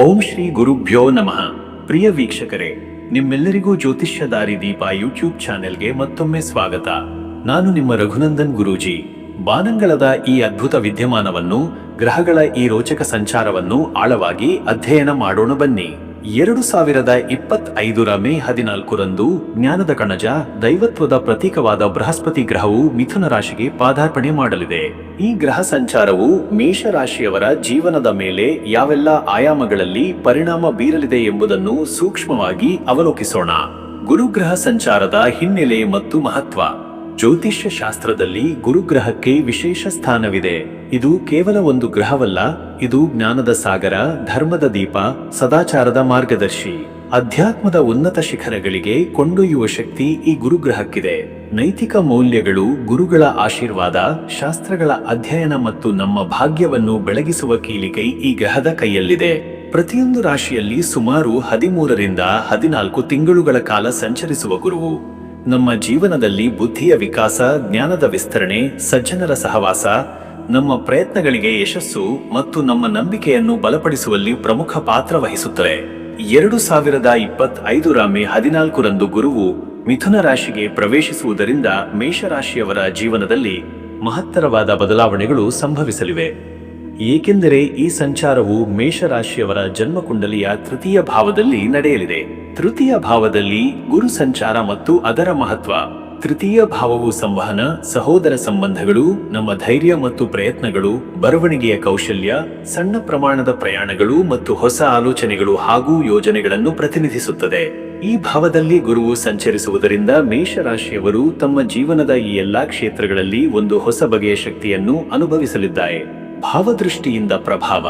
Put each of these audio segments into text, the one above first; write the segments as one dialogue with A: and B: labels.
A: ಓಂ ಶ್ರೀ ಗುರುಭ್ಯೋ ನಮಃ. ಪ್ರಿಯ ವೀಕ್ಷಕರೇ, ನಿಮ್ಮೆಲ್ಲರಿಗೂ ಜ್ಯೋತಿಷ್ಯ ದಾರಿ ದೀಪ ಯೂಟ್ಯೂಬ್ ಚಾನೆಲ್ಗೆ ಮತ್ತೊಮ್ಮೆ ಸ್ವಾಗತ. ನಾನು ನಿಮ್ಮ ರಘುನಂದನ್ ಗುರೂಜಿ. ಬಾನಂಗಳದ ಈ ಅದ್ಭುತ ವಿದ್ಯಮಾನವನ್ನು, ಗ್ರಹಗಳ ಈ ರೋಚಕ ಸಂಚಾರವನ್ನು ಆಳವಾಗಿ ಅಧ್ಯಯನ ಮಾಡೋಣ ಬನ್ನಿ. ಎರಡು ಸಾವಿರದ ಇಪ್ಪತ್ತೈದರ ಮೇ ಹದಿನಾಲ್ಕರಂದು ಜ್ಞಾನದ ಕಣಜ ದೈವತ್ವದ ಪ್ರತೀಕವಾದ ಬೃಹಸ್ಪತಿ ಗ್ರಹವು ಮಿಥುನ ರಾಶಿಗೆ ಪಾದಾರ್ಪಣೆ ಮಾಡಲಿದೆ. ಈ ಗ್ರಹ ಸಂಚಾರವು ಮೇಷರಾಶಿಯವರ ಜೀವನದ ಮೇಲೆ ಯಾವೆಲ್ಲ ಆಯಾಮಗಳಲ್ಲಿ ಪರಿಣಾಮ ಬೀರಲಿದೆ ಎಂಬುದನ್ನು ಸೂಕ್ಷ್ಮವಾಗಿ ಅವಲೋಕಿಸೋಣ. ಗುರುಗ್ರಹ ಸಂಚಾರದ ಹಿನ್ನೆಲೆ ಮತ್ತು ಮಹತ್ವ. ಜ್ಯೋತಿಷ್ಯ ಶಾಸ್ತ್ರದಲ್ಲಿ ಗುರುಗ್ರಹಕ್ಕೆ ವಿಶೇಷ ಸ್ಥಾನವಿದೆ. ಇದು ಕೇವಲ ಒಂದು ಗ್ರಹವಲ್ಲ, ಇದು ಜ್ಞಾನದ ಸಾಗರ, ಧರ್ಮದ ದೀಪ, ಸದಾಚಾರದ ಮಾರ್ಗದರ್ಶಿ. ಅಧ್ಯಾತ್ಮದ ಉನ್ನತ ಶಿಖರಗಳಿಗೆ ಕೊಂಡೊಯ್ಯುವ ಶಕ್ತಿ ಈ ಗುರುಗ್ರಹಕ್ಕಿದೆ. ನೈತಿಕ ಮೌಲ್ಯಗಳು ಗುರುಗಳ ಆಶೀರ್ವಾದ, ಶಾಸ್ತ್ರಗಳ ಅಧ್ಯಯನ ಮತ್ತು ನಮ್ಮ ಭಾಗ್ಯವನ್ನು ಬೆಳಗಿಸುವ ಕೀಲಿಕೈ ಈ ಗ್ರಹದ ಕೈಯಲ್ಲಿದೆ. ಪ್ರತಿಯೊಂದು ರಾಶಿಯಲ್ಲಿ ಸುಮಾರು ಹದಿಮೂರರಿಂದ ಹದಿನಾಲ್ಕು ತಿಂಗಳುಗಳ ಕಾಲ ಸಂಚರಿಸುವ ಗುರುವು. ನಮ್ಮ ಜೀವನದಲ್ಲಿ ಬುದ್ಧಿಯ ವಿಕಾಸ, ಜ್ಞಾನದ ವಿಸ್ತರಣೆ, ಸಜ್ಜನರ ಸಹವಾಸ ನಮ್ಮ ಪ್ರಯತ್ನಗಳಿಗೆ ಯಶಸ್ಸು ಮತ್ತು ನಮ್ಮ ನಂಬಿಕೆಯನ್ನು ಬಲಪಡಿಸುವಲ್ಲಿ ಪ್ರಮುಖ ಪಾತ್ರ ವಹಿಸುತ್ತದೆ. ಎರಡು ಸಾವಿರದ ಇಪ್ಪತ್ತೈದರ ಮೇ ಹದಿನಾಲ್ಕರಂದು ಗುರುವು ಮಿಥುನ ರಾಶಿಗೆ ಪ್ರವೇಶಿಸುವುದರಿಂದ ಮೇಷರಾಶಿಯವರ ಜೀವನದಲ್ಲಿ ಮಹತ್ತರವಾದ ಬದಲಾವಣೆಗಳು ಸಂಭವಿಸಲಿವೆ. ಏಕೆಂದರೆ ಈ ಸಂಚಾರವು ಮೇಷರಾಶಿಯವರ ಜನ್ಮಕುಂಡಲಿಯ ತೃತೀಯ ಭಾವದಲ್ಲಿ ನಡೆಯಲಿದೆ. ತೃತೀಯ ಭಾವದಲ್ಲಿ ಗುರು ಸಂಚಾರ ಮತ್ತು ಅದರ ಮಹತ್ವ. ತೃತೀಯ ಭಾವವು ಸಂವಹನ, ಸಹೋದರ ಸಂಬಂಧಗಳು, ನಮ್ಮ ಧೈರ್ಯ ಮತ್ತು ಪ್ರಯತ್ನಗಳು, ಬರವಣಿಗೆಯ ಕೌಶಲ್ಯ, ಸಣ್ಣ ಪ್ರಮಾಣದ ಪ್ರಯಾಣಗಳು ಮತ್ತು ಹೊಸ ಆಲೋಚನೆಗಳು ಹಾಗೂ ಯೋಜನೆಗಳನ್ನು ಪ್ರತಿನಿಧಿಸುತ್ತದೆ. ಈ ಭಾವದಲ್ಲಿ ಗುರುವು ಸಂಚರಿಸುವುದರಿಂದ ಮೇಷರಾಶಿಯವರು ತಮ್ಮ ಜೀವನದ ಈ ಎಲ್ಲಾ ಕ್ಷೇತ್ರಗಳಲ್ಲಿ ಒಂದು ಹೊಸ ಬಗೆಯ ಶಕ್ತಿಯನ್ನು ಅನುಭವಿಸಲಿದ್ದಾರೆ. ಭಾವದೃಷ್ಟಿಯಿಂದ ಪ್ರಭಾವ.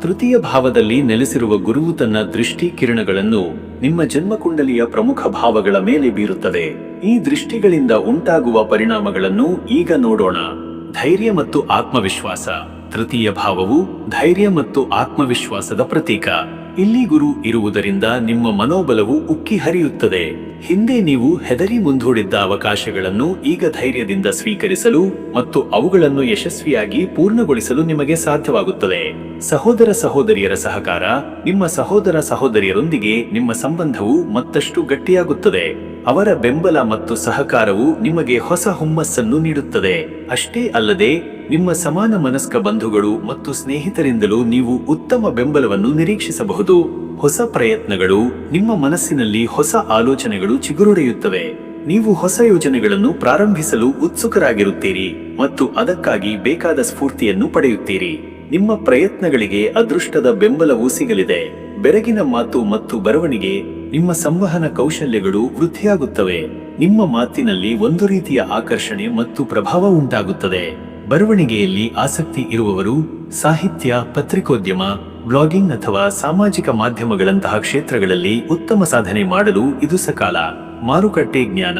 A: ತೃತೀಯ ಭಾವದಲ್ಲಿ ನೆಲೆಸಿರುವ ಗುರುವು ತನ್ನ ದೃಷ್ಟಿ ಕಿರಣಗಳನ್ನು ನಿಮ್ಮ ಜನ್ಮಕುಂಡಲಿಯ ಪ್ರಮುಖ ಭಾವಗಳ ಮೇಲೆ ಬೀರುತ್ತದೆ. ಈ ದೃಷ್ಟಿಗಳಿಂದ ಉಂಟಾಗುವ ಪರಿಣಾಮಗಳನ್ನು ಈಗ ನೋಡೋಣ. ಧೈರ್ಯ ಮತ್ತು ಆತ್ಮವಿಶ್ವಾಸ. ತೃತೀಯ ಭಾವವು ಧೈರ್ಯ ಮತ್ತು ಆತ್ಮವಿಶ್ವಾಸದ ಪ್ರತೀಕ. ಇಲ್ಲಿ ಗುರು ಇರುವುದರಿಂದ ನಿಮ್ಮ ಮನೋಬಲವು ಉಕ್ಕಿ ಹರಿಯುತ್ತದೆ. ಹಿಂದೆ ನೀವು ಹೆದರಿ ಮುಂದೂಡಿದ್ದ ಅವಕಾಶಗಳನ್ನು ಈಗ ಧೈರ್ಯದಿಂದ ಸ್ವೀಕರಿಸಲು ಮತ್ತು ಅವುಗಳನ್ನು ಯಶಸ್ವಿಯಾಗಿ ಪೂರ್ಣಗೊಳಿಸಲು ನಿಮಗೆ ಸಾಧ್ಯವಾಗುತ್ತದೆ. ಸಹೋದರ ಸಹೋದರಿಯರ ಸಹಕಾರ ನಿಮ್ಮ ಸಹೋದರ ಸಹೋದರಿಯರೊಂದಿಗೆ ನಿಮ್ಮ ಸಂಬಂಧವು ಮತ್ತಷ್ಟು ಗಟ್ಟಿಯಾಗುತ್ತದೆ. ಅವರ ಬೆಂಬಲ ಮತ್ತು ಸಹಕಾರವು ನಿಮಗೆ ಹೊಸ ಹುಮ್ಮಸ್ಸನ್ನು ನೀಡುತ್ತದೆ. ಅಷ್ಟೇ ಅಲ್ಲದೆ, ನಿಮ್ಮ ಸಮಾನ ಮನಸ್ಕ ಬಂಧುಗಳು ಮತ್ತು ಸ್ನೇಹಿತರಿಂದಲೂ ನೀವು ಉತ್ತಮ ಬೆಂಬಲವನ್ನು ನಿರೀಕ್ಷಿಸಬಹುದು. ಹೊಸ ಪ್ರಯತ್ನಗಳು, ನಿಮ್ಮ ಮನಸ್ಸಿನಲ್ಲಿ ಹೊಸ ಆಲೋಚನೆಗಳು ಚಿಗುರುಡೆಯುತ್ತವೆ. ನೀವು ಹೊಸ ಯೋಜನೆಗಳನ್ನು ಪ್ರಾರಂಭಿಸಲು ಉತ್ಸುಕರಾಗಿರುತ್ತೀರಿ ಮತ್ತು ಅದಕ್ಕಾಗಿ ಬೇಕಾದ ಸ್ಫೂರ್ತಿಯನ್ನು ಪಡೆಯುತ್ತೀರಿ. ನಿಮ್ಮ ಪ್ರಯತ್ನಗಳಿಗೆ ಅದೃಷ್ಟದ ಬೆಂಬಲವೂ ಸಿಗಲಿದೆ. ಬೆರಗಿನ ಮಾತು ಮತ್ತು ಬರವಣಿಗೆ ನಿಮ್ಮ ಸಂವಹನ ಕೌಶಲ್ಯಗಳು ವೃದ್ಧಿಯಾಗುತ್ತವೆ. ನಿಮ್ಮ ಮಾತಿನಲ್ಲಿ ಒಂದು ರೀತಿಯ ಆಕರ್ಷಣೆ ಮತ್ತು ಪ್ರಭಾವ ಉಂಟಾಗುತ್ತದೆ. ಬರವಣಿಗೆಯಲ್ಲಿ ಆಸಕ್ತಿ ಇರುವವರು ಸಾಹಿತ್ಯ, ಪತ್ರಿಕೋದ್ಯಮ, ಬ್ಲಾಗಿಂಗ್ ಅಥವಾ ಸಾಮಾಜಿಕ ಮಾಧ್ಯಮಗಳಂತಹ ಕ್ಷೇತ್ರಗಳಲ್ಲಿ ಉತ್ತಮ ಸಾಧನೆ ಮಾಡಲು ಇದು ಸಕಾಲ. ಮಾರುಕಟ್ಟೆ ಜ್ಞಾನ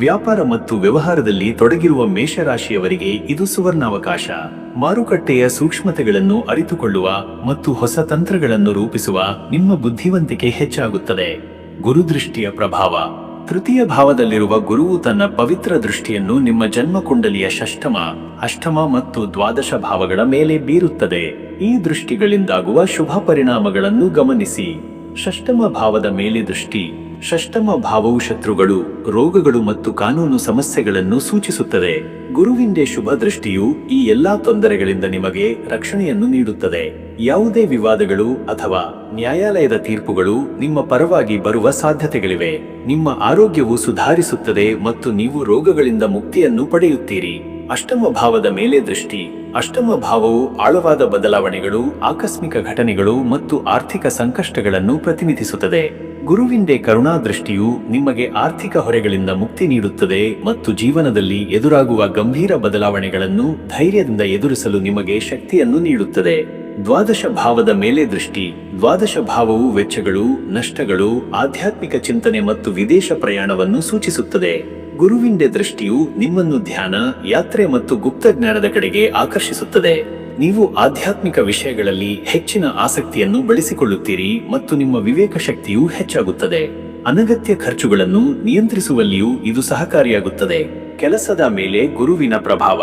A: ವ್ಯಾಪಾರ ಮತ್ತು ವ್ಯವಹಾರದಲ್ಲಿ ತೊಡಗಿರುವ ಮೇಷರಾಶಿಯವರಿಗೆ ಇದು ಸುವರ್ಣಾವಕಾಶ. ಮಾರುಕಟ್ಟೆಯ ಸೂಕ್ಷ್ಮತೆಗಳನ್ನು ಅರಿತುಕೊಳ್ಳುವ ಮತ್ತು ಹೊಸ ತಂತ್ರಗಳನ್ನು ರೂಪಿಸುವ ನಿಮ್ಮ ಬುದ್ಧಿವಂತಿಕೆ ಹೆಚ್ಚಾಗುತ್ತದೆ. ಗುರುದೃಷ್ಟಿಯ ಪ್ರಭಾವ. ತೃತೀಯ ಭಾವದಲ್ಲಿರುವ ಗುರುವು ತನ್ನ ಪವಿತ್ರ ದೃಷ್ಟಿಯನ್ನು ನಿಮ್ಮ ಜನ್ಮಕುಂಡಲಿಯ ಷಷ್ಠಮ ಅಷ್ಟಮ ಮತ್ತು ದ್ವಾದಶ ಭಾವಗಳ ಮೇಲೆ ಬೀರುತ್ತದೆ. ಈ ದೃಷ್ಟಿಗಳಿಂದಾಗುವ ಶುಭ ಪರಿಣಾಮಗಳನ್ನು ಗಮನಿಸಿ. ಷಷ್ಠಮ ಭಾವದ ಮೇಲೆ ದೃಷ್ಟಿ. ಷಷ್ಠಮ ಭಾವವು ಶತ್ರುಗಳು ರೋಗಗಳು ಮತ್ತು ಕಾನೂನು ಸಮಸ್ಯೆಗಳನ್ನು ಸೂಚಿಸುತ್ತದೆ. ಗುರುವಿಂದೆ ಶುಭ ದೃಷ್ಟಿಯು ಈ ಎಲ್ಲಾ ತೊಂದರೆಗಳಿಂದ ನಿಮಗೆ ರಕ್ಷಣೆಯನ್ನು ನೀಡುತ್ತದೆ. ಯಾವುದೇ ವಿವಾದಗಳು ಅಥವಾ ನ್ಯಾಯಾಲಯದ ತೀರ್ಪುಗಳು ನಿಮ್ಮ ಪರವಾಗಿ ಬರುವ ಸಾಧ್ಯತೆಗಳಿವೆ. ನಿಮ್ಮ ಆರೋಗ್ಯವು ಸುಧಾರಿಸುತ್ತದೆ ಮತ್ತು ನೀವು ರೋಗಗಳಿಂದ ಮುಕ್ತಿಯನ್ನು ಪಡೆಯುತ್ತೀರಿ. ಅಷ್ಟಮ ಭಾವದ ಮೇಲೆ ದೃಷ್ಟಿ. ಅಷ್ಟಮ ಭಾವವು ಆಳವಾದ ಬದಲಾವಣೆಗಳು, ಆಕಸ್ಮಿಕ ಘಟನೆಗಳು ಮತ್ತು ಆರ್ಥಿಕ ಸಂಕಷ್ಟಗಳನ್ನು ಪ್ರತಿನಿಧಿಸುತ್ತದೆ. ಗುರುವಿಂದೆ ಕರುಣಾ ದೃಷ್ಟಿಯು ನಿಮಗೆ ಆರ್ಥಿಕ ಹೊರೆಗಳಿಂದ ಮುಕ್ತಿ ನೀಡುತ್ತದೆ ಮತ್ತು ಜೀವನದಲ್ಲಿ ಎದುರಾಗುವ ಗಂಭೀರ ಬದಲಾವಣೆಗಳನ್ನು ಧೈರ್ಯದಿಂದ ಎದುರಿಸಲು ನಿಮಗೆ ಶಕ್ತಿಯನ್ನು ನೀಡುತ್ತದೆ. ದ್ವಾದಶ ಭಾವದ ಮೇಲೆ ದೃಷ್ಟಿ. ದ್ವಾದಶ ಭಾವವು ವೆಚ್ಚಗಳು, ನಷ್ಟಗಳು, ಆಧ್ಯಾತ್ಮಿಕ ಚಿಂತನೆ ಮತ್ತು ವಿದೇಶ ಪ್ರಯಾಣವನ್ನು ಸೂಚಿಸುತ್ತದೆ. ಗುರುವಿಂದೆ ದೃಷ್ಟಿಯು ನಿಮ್ಮನ್ನು ಧ್ಯಾನ, ಯಾತ್ರೆ ಮತ್ತು ಗುಪ್ತ ಜ್ಞಾನದ ಕಡೆಗೆ ಆಕರ್ಷಿಸುತ್ತದೆ. ನೀವು ಆಧ್ಯಾತ್ಮಿಕ ವಿಷಯಗಳಲ್ಲಿ ಹೆಚ್ಚಿನ ಆಸಕ್ತಿಯನ್ನು ಬೆಳೆಸಿಕೊಳ್ಳುತ್ತೀರಿ ಮತ್ತು ನಿಮ್ಮ ವಿವೇಕ ಶಕ್ತಿಯು ಹೆಚ್ಚಾಗುತ್ತದೆ. ಅನಗತ್ಯ ಖರ್ಚುಗಳನ್ನು ನಿಯಂತ್ರಿಸುವಲ್ಲಿಯೂ ಇದು ಸಹಕಾರಿಯಾಗುತ್ತದೆ. ಕೆಲಸದ ಮೇಲೆ ಗುರುವಿನ ಪ್ರಭಾವ.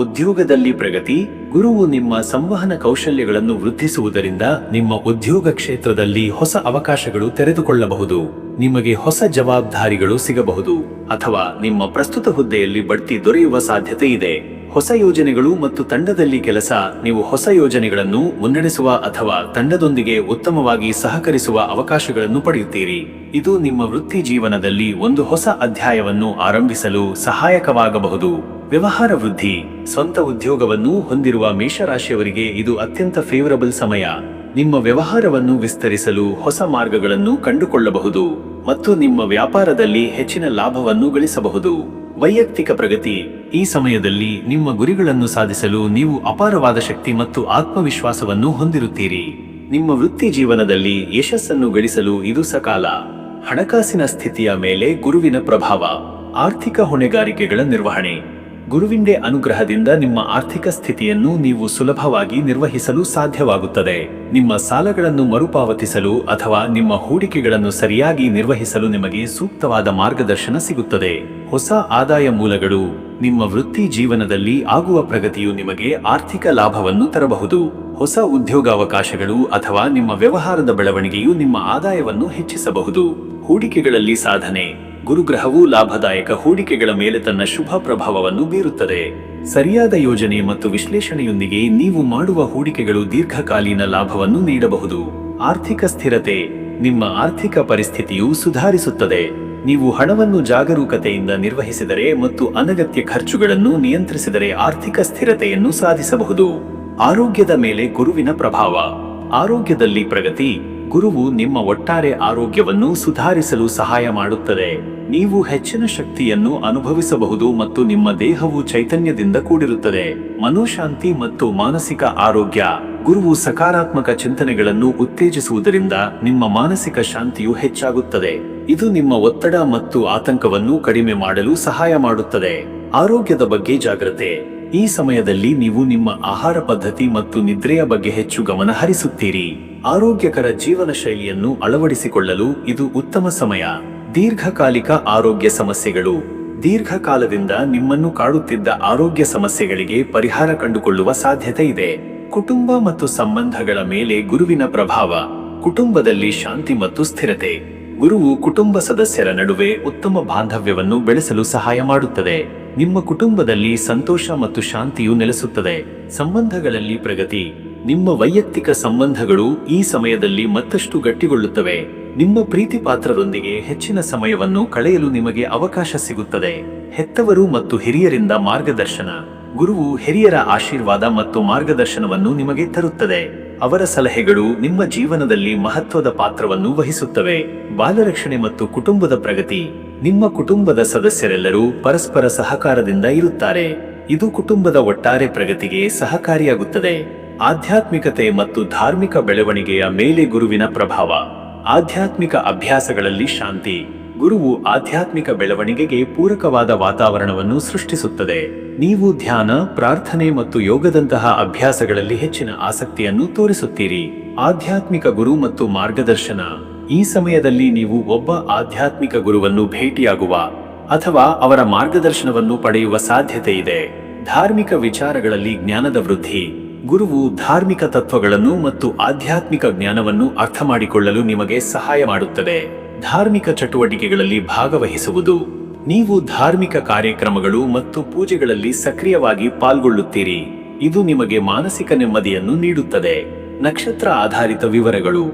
A: ಉದ್ಯೋಗದಲ್ಲಿ ಪ್ರಗತಿ. ಗುರುವು ನಿಮ್ಮ ಸಂವಹನ ಕೌಶಲ್ಯಗಳನ್ನು ವೃದ್ಧಿಸುವುದರಿಂದ ನಿಮ್ಮ ಉದ್ಯೋಗ ಕ್ಷೇತ್ರದಲ್ಲಿ ಹೊಸ ಅವಕಾಶಗಳು ತೆರೆದುಕೊಳ್ಳಬಹುದು. ನಿಮಗೆ ಹೊಸ ಜವಾಬ್ದಾರಿಗಳು ಸಿಗಬಹುದು. ಅಥವಾ ನಿಮ್ಮ ಪ್ರಸ್ತುತ ಹುದ್ದೆಯಲ್ಲಿ ಬಡ್ತಿ ದೊರೆಯುವ ಸಾಧ್ಯತೆ ಇದೆ. ಹೊಸ ಯೋಜನೆಗಳು ಮತ್ತು ತಂಡದಲ್ಲಿ ಕೆಲಸ, ನೀವು ಹೊಸ ಯೋಜನೆಗಳನ್ನು ಮುನ್ನಡೆಸುವ ಅಥವಾ ತಂಡದೊಂದಿಗೆ ಉತ್ತಮವಾಗಿ ಸಹಕರಿಸುವ ಅವಕಾಶಗಳನ್ನು ಪಡೆಯುತ್ತೀರಿ. ಇದು ನಿಮ್ಮ ವೃತ್ತಿ ಜೀವನದಲ್ಲಿ ಒಂದು ಹೊಸ ಅಧ್ಯಾಯವನ್ನು ಆರಂಭಿಸಲು ಸಹಾಯಕವಾಗಬಹುದು. ವ್ಯವಹಾರ ವೃದ್ಧಿ, ಸ್ವಂತ ಉದ್ಯೋಗವನ್ನು ಹೊಂದಿರುವ ಮೇಷರಾಶಿಯವರಿಗೆ ಇದು ಅತ್ಯಂತ ಫೇವರಬಲ್ ಸಮಯ. ನಿಮ್ಮ ವ್ಯವಹಾರವನ್ನು ವಿಸ್ತರಿಸಲು ಹೊಸ ಮಾರ್ಗಗಳನ್ನು ಕಂಡುಕೊಳ್ಳಬಹುದು ಮತ್ತು ನಿಮ್ಮ ವ್ಯಾಪಾರದಲ್ಲಿ ಹೆಚ್ಚಿನ ಲಾಭವನ್ನು ಗಳಿಸಬಹುದು. ವೈಯಕ್ತಿಕ ಪ್ರಗತಿ, ಈ ಸಮಯದಲ್ಲಿ ನಿಮ್ಮ ಗುರಿಗಳನ್ನು ಸಾಧಿಸಲು ನೀವು ಅಪಾರವಾದ ಶಕ್ತಿ ಮತ್ತು ಆತ್ಮವಿಶ್ವಾಸವನ್ನು ಹೊಂದಿರುತ್ತೀರಿ. ನಿಮ್ಮ ವೃತ್ತಿ ಜೀವನದಲ್ಲಿ ಯಶಸ್ಸನ್ನು ಗಳಿಸಲು ಇದು ಸಕಾಲ. ಹಣಕಾಸಿನ ಸ್ಥಿತಿಯ ಮೇಲೆ ಗುರುವಿನ ಪ್ರಭಾವ, ಆರ್ಥಿಕ ಹೊಣೆಗಾರಿಕೆಗಳ ನಿರ್ವಹಣೆ. ಗುರುವಿಂದೆ ಅನುಗ್ರಹದಿಂದ ನಿಮ್ಮ ಆರ್ಥಿಕ ಸ್ಥಿತಿಯನ್ನು ನೀವು ಸುಲಭವಾಗಿ ನಿರ್ವಹಿಸಲು ಸಾಧ್ಯವಾಗುತ್ತದೆ. ನಿಮ್ಮ ಸಾಲಗಳನ್ನು ಮರುಪಾವತಿಸಲು ಅಥವಾ ನಿಮ್ಮ ಹೂಡಿಕೆಗಳನ್ನು ಸರಿಯಾಗಿ ನಿರ್ವಹಿಸಲು ನಿಮಗೆ ಸೂಕ್ತವಾದ ಮಾರ್ಗದರ್ಶನ ಸಿಗುತ್ತದೆ. ಹೊಸ ಆದಾಯ ಮೂಲಗಳು ನಿಮ್ಮ ವೃತ್ತಿ ಜೀವನದಲ್ಲಿ ಆಗುವ ಪ್ರಗತಿಯು ನಿಮಗೆ ಆರ್ಥಿಕ ಲಾಭವನ್ನು ತರಬಹುದು. ಹೊಸ ಉದ್ಯೋಗಾವಕಾಶಗಳು ಅಥವಾ ನಿಮ್ಮ ವ್ಯವಹಾರದ ಬೆಳವಣಿಗೆಯು ನಿಮ್ಮ ಆದಾಯವನ್ನು ಹೆಚ್ಚಿಸಬಹುದು. ಹೂಡಿಕೆಗಳಲ್ಲಿ ಸಾಧನೆ ಗುರುಗ್ರಹವು ಲಾಭದಾಯಕ ಹೂಡಿಕೆಗಳ ಮೇಲೆ ತನ್ನ ಶುಭ ಪ್ರಭಾವವನ್ನು ಬೀರುತ್ತದೆ. ಸರಿಯಾದ ಯೋಜನೆ ಮತ್ತು ವಿಶ್ಲೇಷಣೆಯೊಂದಿಗೆ ನೀವು ಮಾಡುವ ಹೂಡಿಕೆಗಳು ದೀರ್ಘಕಾಲೀನ ಲಾಭವನ್ನು ನೀಡಬಹುದು. ಆರ್ಥಿಕ ಸ್ಥಿರತೆ, ನಿಮ್ಮ ಆರ್ಥಿಕ ಪರಿಸ್ಥಿತಿಯು ಸುಧಾರಿಸುತ್ತದೆ. ನೀವು ಹಣವನ್ನು ಜಾಗರೂಕತೆಯಿಂದ ನಿರ್ವಹಿಸಿದರೆ ಮತ್ತು ಅನಗತ್ಯ ಖರ್ಚುಗಳನ್ನು ನಿಯಂತ್ರಿಸಿದರೆ ಆರ್ಥಿಕ ಸ್ಥಿರತೆಯನ್ನು ಸಾಧಿಸಬಹುದು. ಆರೋಗ್ಯದ ಮೇಲೆ ಗುರುವಿನ ಪ್ರಭಾವ. ಆರೋಗ್ಯದಲ್ಲಿ ಪ್ರಗತಿ ಗುರುವು ನಿಮ್ಮ ಒಟ್ಟಾರೆ ಆರೋಗ್ಯವನ್ನು ಸುಧಾರಿಸಲು ಸಹಾಯ ಮಾಡುತ್ತದೆ. ನೀವು ಹೆಚ್ಚಿನ ಶಕ್ತಿಯನ್ನು ಅನುಭವಿಸಬಹುದು ಮತ್ತು ನಿಮ್ಮ ದೇಹವು ಚೈತನ್ಯದಿಂದ ಕೂಡಿರುತ್ತದೆ. ಮನೋಶಾಂತಿ ಮತ್ತು ಮಾನಸಿಕ ಆರೋಗ್ಯ. ಗುರುವು ಸಕಾರಾತ್ಮಕ ಚಿಂತನೆಗಳನ್ನು ಉತ್ತೇಜಿಸುವುದರಿಂದ ನಿಮ್ಮ ಮಾನಸಿಕ ಶಾಂತಿಯು ಹೆಚ್ಚಾಗುತ್ತದೆ. ಇದು ನಿಮ್ಮ ಒತ್ತಡ ಮತ್ತು ಆತಂಕವನ್ನು ಕಡಿಮೆ ಮಾಡಲು ಸಹಾಯ ಮಾಡುತ್ತದೆ. ಆರೋಗ್ಯದ ಬಗ್ಗೆ ಜಾಗ್ರತೆ. ಈ ಸಮಯದಲ್ಲಿ ನೀವು ನಿಮ್ಮ ಆಹಾರ ಪದ್ಧತಿ ಮತ್ತು ನಿದ್ರೆಯ ಬಗ್ಗೆ ಹೆಚ್ಚು ಗಮನ ಹರಿಸುತ್ತೀರಿ. ಆರೋಗ್ಯಕರ ಜೀವನ ಶೈಲಿಯನ್ನು ಅಳವಡಿಸಿಕೊಳ್ಳಲು ಇದು ಉತ್ತಮ ಸಮಯ. ದೀರ್ಘಕಾಲಿಕ ಆರೋಗ್ಯ ಸಮಸ್ಯೆಗಳು. ದೀರ್ಘಕಾಲದಿಂದ ನಿಮ್ಮನ್ನು ಕಾಡುತ್ತಿದ್ದ ಆರೋಗ್ಯ ಸಮಸ್ಯೆಗಳಿಗೆ ಪರಿಹಾರ ಕಂಡುಕೊಳ್ಳುವ ಸಾಧ್ಯತೆ ಇದೆ. ಕುಟುಂಬ ಮತ್ತು ಸಂಬಂಧಗಳ ಮೇಲೆ ಗುರುವಿನ ಪ್ರಭಾವ. ಕುಟುಂಬದಲ್ಲಿ ಶಾಂತಿ ಮತ್ತು ಸ್ಥಿರತೆ. ಗುರುವು ಕುಟುಂಬ ಸದಸ್ಯರ ನಡುವೆ ಉತ್ತಮ ಬಾಂಧವ್ಯವನ್ನು ಬೆಳೆಸಲು ಸಹಾಯ ಮಾಡುತ್ತದೆ. ನಿಮ್ಮ ಕುಟುಂಬದಲ್ಲಿ ಸಂತೋಷ ಮತ್ತು ಶಾಂತಿಯು ನೆಲೆಸುತ್ತದೆ. ಸಂಬಂಧಗಳಲ್ಲಿ ಪ್ರಗತಿ. ನಿಮ್ಮ ವೈಯಕ್ತಿಕ ಸಂಬಂಧಗಳು ಈ ಸಮಯದಲ್ಲಿ ಮತ್ತಷ್ಟು ಗಟ್ಟಿಗೊಳ್ಳುತ್ತವೆ. ನಿಮ್ಮ ಪ್ರೀತಿಪಾತ್ರರೊಂದಿಗೆ ಹೆಚ್ಚಿನ ಸಮಯವನ್ನು ಕಳೆಯಲು ನಿಮಗೆ ಅವಕಾಶ ಸಿಗುತ್ತದೆ. ಹೆತ್ತವರು ಮತ್ತು ಹಿರಿಯರಿಂದ ಮಾರ್ಗದರ್ಶನ. ಗುರುವು ಹಿರಿಯರ ಆಶೀರ್ವಾದ ಮತ್ತು ಮಾರ್ಗದರ್ಶನವನ್ನು ನಿಮಗೆ ತರುತ್ತದೆ. ಅವರ ಸಲಹೆಗಳು ನಿಮ್ಮ ಜೀವನದಲ್ಲಿ ಮಹತ್ವದ ಪಾತ್ರವನ್ನು ವಹಿಸುತ್ತವೆ. ಬಾಲರಕ್ಷಣೆ ಮತ್ತು ಕುಟುಂಬದ ಪ್ರಗತಿ. ನಿಮ್ಮ ಕುಟುಂಬದ ಸದಸ್ಯರೆಲ್ಲರೂ ಪರಸ್ಪರ ಸಹಕಾರದಿಂದ ಇರುತ್ತಾರೆ. ಇದು ಕುಟುಂಬದ ಒಟ್ಟಾರೆ ಪ್ರಗತಿಗೆ ಸಹಕಾರಿಯಾಗುತ್ತದೆ. ಆಧ್ಯಾತ್ಮಿಕತೆ ಮತ್ತು ಧಾರ್ಮಿಕ ಬೆಳವಣಿಗೆಯ ಮೇಲೆ ಗುರುವಿನ ಪ್ರಭಾವ. ಆಧ್ಯಾತ್ಮಿಕ ಅಭ್ಯಾಸಗಳಲ್ಲಿ ಶಾಂತಿ. ಗುರುವು ಆಧ್ಯಾತ್ಮಿಕ ಬೆಳವಣಿಗೆಗೆ ಪೂರಕವಾದ ವಾತಾವರಣವನ್ನು ಸೃಷ್ಟಿಸುತ್ತದೆ. ನೀವು ಧ್ಯಾನ, ಪ್ರಾರ್ಥನೆ ಮತ್ತು ಯೋಗದಂತಹ ಅಭ್ಯಾಸಗಳಲ್ಲಿ ಹೆಚ್ಚಿನ ಆಸಕ್ತಿಯನ್ನು ತೋರಿಸುತ್ತೀರಿ. ಆಧ್ಯಾತ್ಮಿಕ ಗುರು ಮತ್ತು ಮಾರ್ಗದರ್ಶನ. ಈ ಸಮಯದಲ್ಲಿ ನೀವು ಒಬ್ಬ ಆಧ್ಯಾತ್ಮಿಕ ಗುರುವನ್ನು ಭೇಟಿಯಾಗುವ ಅಥವಾ ಅವರ ಮಾರ್ಗದರ್ಶನವನ್ನು ಪಡೆಯುವ ಸಾಧ್ಯತೆ ಇದೆ. ಧಾರ್ಮಿಕ ವಿಚಾರಗಳಲ್ಲಿ ಜ್ಞಾನದ ವೃದ್ಧಿ. ಗುರುವು ಧಾರ್ಮಿಕ ತತ್ವಗಳನ್ನು ಮತ್ತು ಆಧ್ಯಾತ್ಮಿಕ ಜ್ಞಾನವನ್ನು ಅರ್ಥ ಮಾಡಿಕೊಳ್ಳಲು ನಿಮಗೆ ಸಹಾಯ ಮಾಡುತ್ತದೆ. ಧಾರ್ಮಿಕ ಚಟುವಟಿಕೆಗಳಲ್ಲಿ ಭಾಗವಹಿಸುವುದು, ನೀವು ಧಾರ್ಮಿಕ ಕಾರ್ಯಕ್ರಮಗಳು ಮತ್ತು ಪೂಜೆಗಳಲ್ಲಿ ಸಕ್ರಿಯವಾಗಿ ಪಾಲ್ಗೊಳ್ಳುತ್ತೀರಿ. ಇದು ನಿಮಗೆ ಮಾನಸಿಕ ನೆಮ್ಮದಿಯನ್ನು ನೀಡುತ್ತದೆ. ನಕ್ಷತ್ರ ಆಧಾರಿತ ವಿವರಗಳು.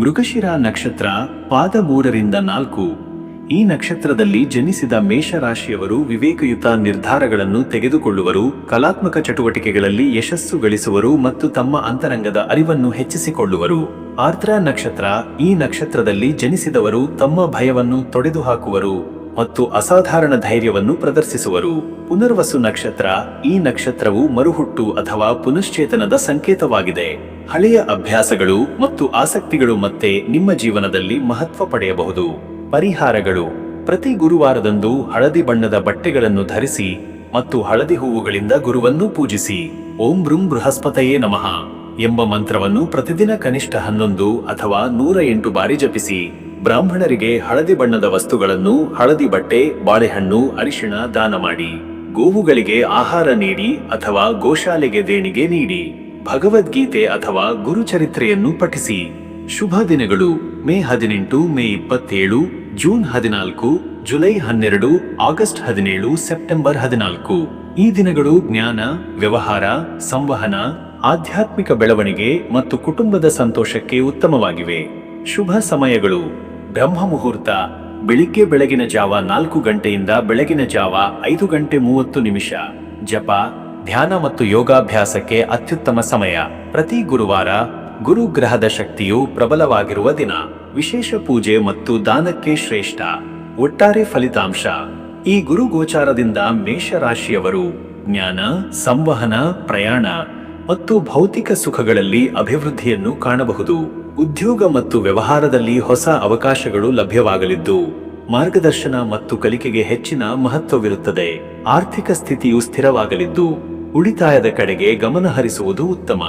A: ಮೃಗಶಿರ ನಕ್ಷತ್ರ ಪಾದ ಮೂರರಿಂದ ನಾಲ್ಕು. ಈ ನಕ್ಷತ್ರದಲ್ಲಿ ಜನಿಸಿದ ಮೇಷರಾಶಿಯವರು ವಿವೇಕಯುತ ನಿರ್ಧಾರಗಳನ್ನು ತೆಗೆದುಕೊಳ್ಳುವರು, ಕಲಾತ್ಮಕ ಚಟುವಟಿಕೆಗಳಲ್ಲಿ ಯಶಸ್ಸು ಗಳಿಸುವರು ಮತ್ತು ತಮ್ಮ ಅಂತರಂಗದ ಅರಿವನ್ನು ಹೆಚ್ಚಿಸಿಕೊಳ್ಳುವರು. ಆರ್ದ್ರ ನಕ್ಷತ್ರ ಈ ನಕ್ಷತ್ರದಲ್ಲಿ ಜನಿಸಿದವರು ತಮ್ಮ ಭಯವನ್ನು ತೊಡೆದುಹಾಕುವರು ಮತ್ತು ಅಸಾಧಾರಣ ಧೈರ್ಯವನ್ನು ಪ್ರದರ್ಶಿಸುವರು. ಪುನರ್ವಸು ನಕ್ಷತ್ರ ಈ ನಕ್ಷತ್ರವು ಮರುಹುಟ್ಟು ಅಥವಾ ಪುನಶ್ಚೇತನದ ಸಂಕೇತವಾಗಿದೆ. ಹಳೆಯ ಅಭ್ಯಾಸಗಳು ಮತ್ತು ಆಸಕ್ತಿಗಳು ಮತ್ತೆ ನಿಮ್ಮ ಜೀವನದಲ್ಲಿ ಮಹತ್ವ ಪಡೆಯಬಹುದು. ಪರಿಹಾರಗಳು. ಪ್ರತಿ ಗುರುವಾರದಂದು ಹಳದಿ ಬಣ್ಣದ ಬಟ್ಟೆಗಳನ್ನು ಧರಿಸಿ ಮತ್ತು ಹಳದಿ ಹೂವುಗಳಿಂದ ಗುರುವನ್ನು ಪೂಜಿಸಿ. ಓಂ ಬೃಂ ಬೃಹಸ್ಪತಯೇ ನಮಃ ಎಂಬ ಮಂತ್ರವನ್ನು ಪ್ರತಿದಿನ ಕನಿಷ್ಠ ಹನ್ನೊಂದು ಅಥವಾ ನೂರ ಎಂಟು ಬಾರಿ ಜಪಿಸಿ. ಬ್ರಾಹ್ಮಣರಿಗೆ ಹಳದಿ ಬಣ್ಣದ ವಸ್ತುಗಳನ್ನು ಹಳದಿ ಬಟ್ಟೆ, ಬಾಳೆಹಣ್ಣು, ಅರಿಶಿಣ ದಾನ ಮಾಡಿ. ಗೋವುಗಳಿಗೆ ಆಹಾರ ನೀಡಿ ಅಥವಾ ಗೋಶಾಲೆಗೆ ದೇಣಿಗೆ ನೀಡಿ. ಭಗವದ್ಗೀತೆ ಅಥವಾ ಗುರುಚರಿತ್ರೆಯನ್ನು ಪಠಿಸಿ. ಶುಭ ದಿನಗಳು ಮೇ ಹದಿನೆಂಟು ಮೇ ಇಪ್ಪತ್ತೇಳು ಜೂನ್ ಹದಿನಾಲ್ಕು, ಜುಲೈ ಹನ್ನೆರಡು, ಆಗಸ್ಟ್ ಹದಿನೇಳು, ಸೆಪ್ಟೆಂಬರ್ ಹದಿನಾಲ್ಕು. ಈ ದಿನಗಳು ಜ್ಞಾನ, ವ್ಯವಹಾರ, ಸಂವಹನ, ಆಧ್ಯಾತ್ಮಿಕ ಬೆಳವಣಿಗೆ ಮತ್ತು ಕುಟುಂಬದ ಸಂತೋಷಕ್ಕೆ ಉತ್ತಮವಾಗಿವೆ. ಶುಭ ಸಮಯಗಳು. ಬ್ರಹ್ಮ ಮುಹೂರ್ತ ಬೆಳಿಗ್ಗೆ ಬೆಳಗಿನ ಜಾವ ನಾಲ್ಕು ಗಂಟೆಯಿಂದ ಬೆಳಗಿನ ಜಾವ ಐದು ಗಂಟೆ ಮೂವತ್ತು ನಿಮಿಷ. ಜಪ, ಧ್ಯಾನ ಮತ್ತು ಯೋಗಾಭ್ಯಾಸಕ್ಕೆ ಅತ್ಯುತ್ತಮ ಸಮಯ. ಪ್ರತಿ ಗುರುವಾರ ಗುರು ಗ್ರಹದ ಶಕ್ತಿಯು ಪ್ರಬಲವಾಗಿರುವ ದಿನ. ವಿಶೇಷ ಪೂಜೆ ಮತ್ತು ದಾನಕ್ಕೆ ಶ್ರೇಷ್ಠ. ಒಟ್ಟಾರೆ ಫಲಿತಾಂಶ. ಈ ಗುರು ಗೋಚಾರದಿಂದ ಮೇಷರಾಶಿಯವರು ಜ್ಞಾನ, ಸಂವಹನ, ಪ್ರಯಾಣ ಮತ್ತು ಭೌತಿಕ ಸುಖಗಳಲ್ಲಿ ಅಭಿವೃದ್ಧಿಯನ್ನು ಕಾಣಬಹುದು. ಉದ್ಯೋಗ ಮತ್ತು ವ್ಯವಹಾರದಲ್ಲಿ ಹೊಸ ಅವಕಾಶಗಳು ಲಭ್ಯವಾಗಲಿದ್ದು, ಮಾರ್ಗದರ್ಶನ ಮತ್ತು ಕಲಿಕೆಗೆ ಹೆಚ್ಚಿನ ಮಹತ್ವವಿರುತ್ತದೆ. ಆರ್ಥಿಕ ಸ್ಥಿತಿಯು ಸ್ಥಿರವಾಗಲಿದ್ದು, ಉಳಿತಾಯದ ಕಡೆಗೆ ಗಮನ ಹರಿಸುವುದು ಉತ್ತಮ.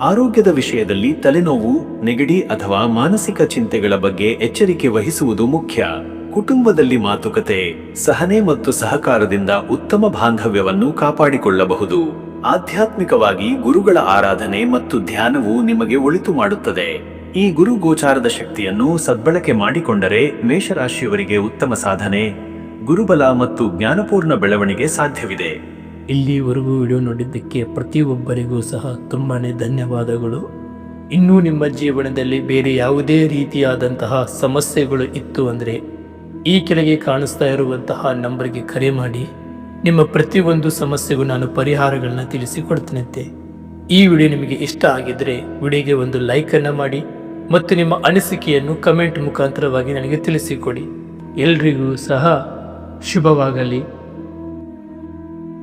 A: ಆರೋಗ್ಯದ ವಿಷಯದಲ್ಲಿ ತಲೆನೋವು, ನೆಗಡಿ ಅಥವಾ ಮಾನಸಿಕ ಚಿಂತೆಗಳ ಬಗ್ಗೆ ಎಚ್ಚರಿಕೆ ವಹಿಸುವುದು ಮುಖ್ಯ. ಕುಟುಂಬದಲ್ಲಿ ಮಾತುಕತೆ, ಸಹನೆ ಮತ್ತು ಸಹಕಾರದಿಂದ ಉತ್ತಮ ಬಾಂಧವ್ಯವನ್ನು ಕಾಪಾಡಿಕೊಳ್ಳಬಹುದು. ಆಧ್ಯಾತ್ಮಿಕವಾಗಿ ಗುರುಗಳ ಆರಾಧನೆ ಮತ್ತು ಧ್ಯಾನವು ನಿಮಗೆ ಒಳಿತು ಮಾಡುತ್ತದೆ. ಈ ಗುರು ಗೋಚಾರದ ಶಕ್ತಿಯನ್ನು ಸದ್ಬಳಕೆ ಮಾಡಿಕೊಂಡರೆ ಮೇಷರಾಶಿಯವರಿಗೆ ಉತ್ತಮ ಸಾಧನೆ, ಗುರುಬಲ ಮತ್ತು ಜ್ಞಾನಪೂರ್ಣ ಬೆಳವಣಿಗೆ ಸಾಧ್ಯವಿದೆ.
B: ಇಲ್ಲಿವರೆಗೂ ವಿಡಿಯೋ ನೋಡಿದ್ದಕ್ಕೆ ಪ್ರತಿಯೊಬ್ಬರಿಗೂ ಸಹ ತುಂಬಾ ಧನ್ಯವಾದಗಳು. ಇನ್ನೂ ನಿಮ್ಮ ಜೀವನದಲ್ಲಿ ಬೇರೆ ಯಾವುದೇ ರೀತಿಯಾದಂತಹ ಸಮಸ್ಯೆಗಳು ಇತ್ತು ಅಂದರೆ ಈ ಕೆಳಗೆ ಕಾಣಿಸ್ತಾ ಇರುವಂತಹ ನಂಬರ್ಗೆ ಕರೆ ಮಾಡಿ. ನಿಮ್ಮ ಪ್ರತಿಯೊಂದು ಸಮಸ್ಯೆಗೂ ನಾನು ಪರಿಹಾರಗಳನ್ನ ತಿಳಿಸಿಕೊಡ್ತೇನೆ ಈ ವಿಡಿಯೋ ನಿಮಗೆ ಇಷ್ಟ ಆಗಿದ್ದರೆ ವಿಡಿಯೋಗೆ ಒಂದು ಲೈಕನ್ನು ಮಾಡಿ ಮತ್ತು ನಿಮ್ಮ ಅನಿಸಿಕೆಯನ್ನು ಕಮೆಂಟ್ ಮುಖಾಂತರವಾಗಿ ನನಗೆ ತಿಳಿಸಿಕೊಡಿ. ಎಲ್ರಿಗೂ ಸಹ ಶುಭವಾಗಲಿ.